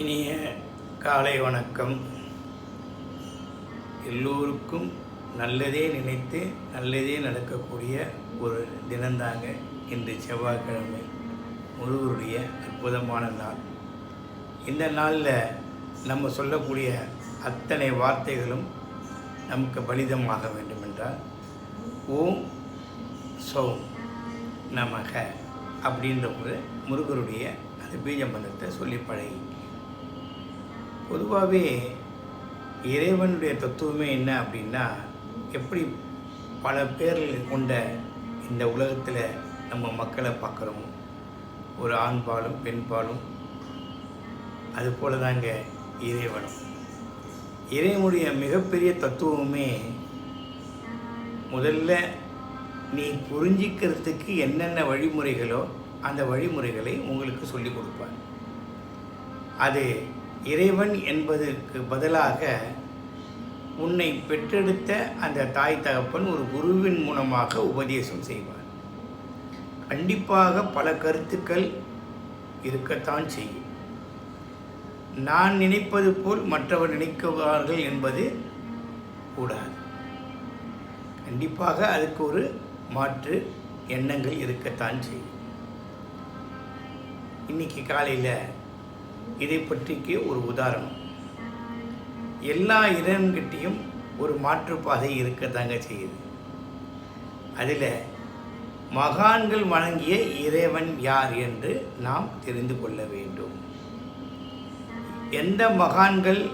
இனிய காலை வணக்கம். எல்லோருக்கும் நல்லதே நினைத்து நல்லதே நடக்கக்கூடிய ஒரு தினந்தாங்க இன்று செவ்வாய்க்கிழமை. முருகருடைய அற்புதமான நாள். இந்த நாளில் நம்ம சொல்லக்கூடிய அத்தனை வார்த்தைகளும் நமக்கு பலிதமாக வேண்டுமென்றால் ஓம் சோம் நமக அப்படின்ற ஒரு முருகருடைய அந்த பீஜ மந்திரத்தை சொல்லி பழகி பொதுவாகவே இறைவனுடைய தத்துவமே என்ன அப்படின்னா எப்படி பல பேர்கள் கொண்ட இந்த உலகத்தில் நம்ம மக்களை பார்க்குறோமோ. ஒரு ஆண் பாலும் பெண் பாலும் அது போல தாங்க இறைவனும். இறைவனுடைய மிகப்பெரிய தத்துவமே முதல்ல நீ புரிஞ்சிக்கிறதுக்கு என்னென்ன வழிமுறைகளோ அந்த வழிமுறைகளை உங்களுக்கு சொல்லிக் கொடுப்பார். அது இறைவன் என்பதற்கு பதிலாக உன்னை பெற்றெடுத்த அந்த தாய் தகப்பன் ஒரு குருவின் மூலமாக உபதேசம் செய்வார். கண்டிப்பாக பல கருத்துக்கள் இருக்கத்தான் செய்யும். நான் நினைப்பது போல் மற்றவர் நினைக்குவார்கள் என்பது கூடாது. கண்டிப்பாக அதுக்கு ஒரு மாற்று எண்ணங்கள் இருக்கத்தான் செய்யும். இன்னைக்கு காலையில் இதை பற்றிக்கு ஒரு உதாரணம். எல்லா இறைவன்கிட்டையும் ஒரு மாற்றுப்பாதை இருக்கத்தாங்க செய்யுது. அதில் மகான்கள் வணங்கிய இறைவன் யார் என்று நாம் தெரிந்து கொள்ள வேண்டும். எந்த மகான்கள்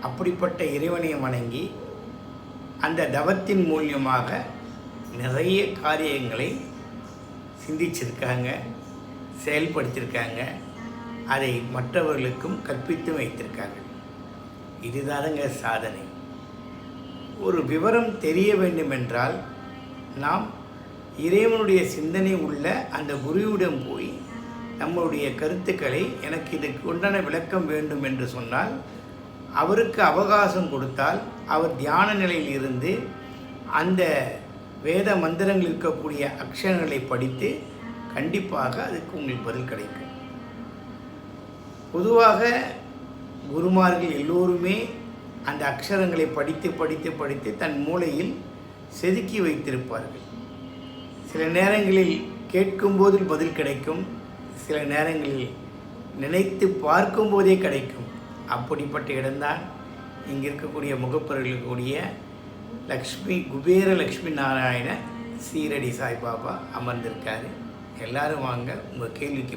அப்படிப்பட்ட இறைவனை வணங்கி அந்த தவத்தின் மூலியமாக நிறைய காரியங்களை சிந்திச்சிருக்காங்க செயல்படுத்தியிருக்காங்க அதை மற்றவர்களுக்கும் கற்பித்து வைத்திருக்காங்க இதுதானுங்க சாதனை. ஒரு விவரம் தெரிய வேண்டுமென்றால் நாம் இறைவனுடைய சிந்தனை உள்ள அந்த குருவிடம் போய் நம்மளுடைய கருத்துக்களை எனக்கு இதுக்கு உண்டான விளக்கம் வேண்டும் என்று சொன்னால் அவருக்கு அவகாசம் கொடுத்தால் அவர் தியான நிலையில் இருந்து அந்த வேத மந்திரங்கள் இருக்கக்கூடிய அக்ஷரங்களை படித்து கண்டிப்பாக அதுக்கு உங்களுக்கு பதில் கிடைக்கும். பொதுவாக குருமார்கள் எல்லோருமே அந்த அக்ஷரங்களை படித்து படித்து படித்து தன் மூளையில் செதுக்கி வைத்திருப்பார்கள். சில நேரங்களில் கேட்கும்போதில் பதில் கிடைக்கும் சில நேரங்களில் நினைத்து பார்க்கும்போதே கிடைக்கும். அப்படிப்பட்ட இடம்தான் இங்கே இருக்கக்கூடிய முகப்பொருள் இருக்கக்கூடிய லக்ஷ்மி குபேர லக்ஷ்மி நாராயண சீரடி சாய்பாபா அமர்ந்திருக்காரு. எல்லாரும் வாங்க உங்கள் கேள்விக்கு